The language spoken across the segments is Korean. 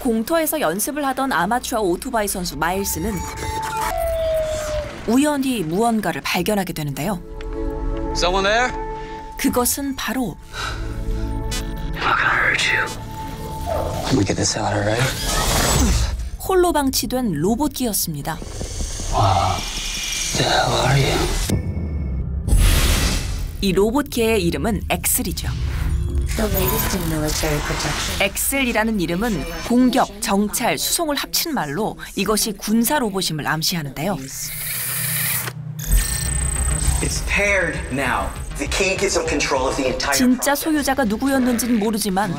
공터에서 연습을 하던 아마추어 오토바이 선수 마일스는 우연히 무언가를 발견하게 되는데요. Someone there? 그것은 바로? 홀로 방치된 로봇기였습니다. 이 로봇개의 이름은 엑슬이죠. 엑슬이라는 이름은 공격, 정찰, 수송을 합친 말로 이것이 군사 로봇임을 암시하는데요. It's paired now. The key gives him control of the entire 진짜 소유자가 누구였는지는 모르지만.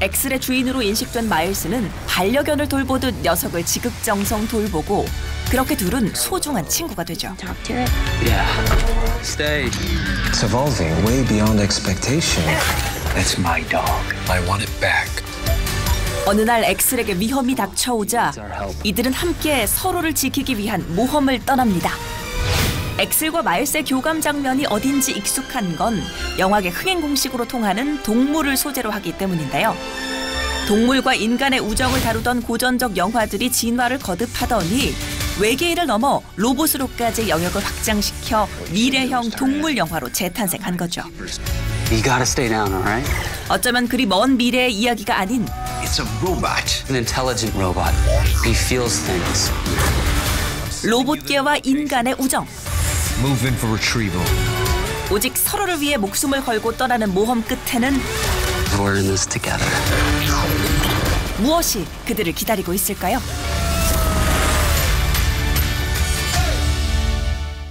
엑슬의 주인으로 인식된 마일스는 반려견을 돌보듯 녀석을 지극정성 돌보고 그렇게 둘은 소중한 친구가 되죠. Talk to it. Yeah. Stay. It's evolving way beyond expectation. That's my dog. I want it back. 어느 날 엑슬에게 위험이 닥쳐오자 이들은 함께 서로를 지키기 위한 모험을 떠납니다. 엑슬과 마일스의 교감 장면이 어딘지 익숙한 건 영화계 흥행 공식으로 통하는 동물을 소재로 하기 때문인데요. 동물과 인간의 우정을 다루던 고전적 영화들이 진화를 거듭하더니 외계인을 넘어 로봇으로까지 영역을 확장시켜 미래형 동물 영화로 재탄생한 거죠. You gotta stay down, alright? 어쩌면 그리 먼 미래의 이야기가 아닌 It's a robot. An intelligent robot. He feels things. 로봇계와 인간의 우정. Move in for retrieval. 오직 서로를 위해 목숨을 걸고 떠나는 모험 끝에는 We're in this together. 무엇이 그들을 기다리고 있을까요?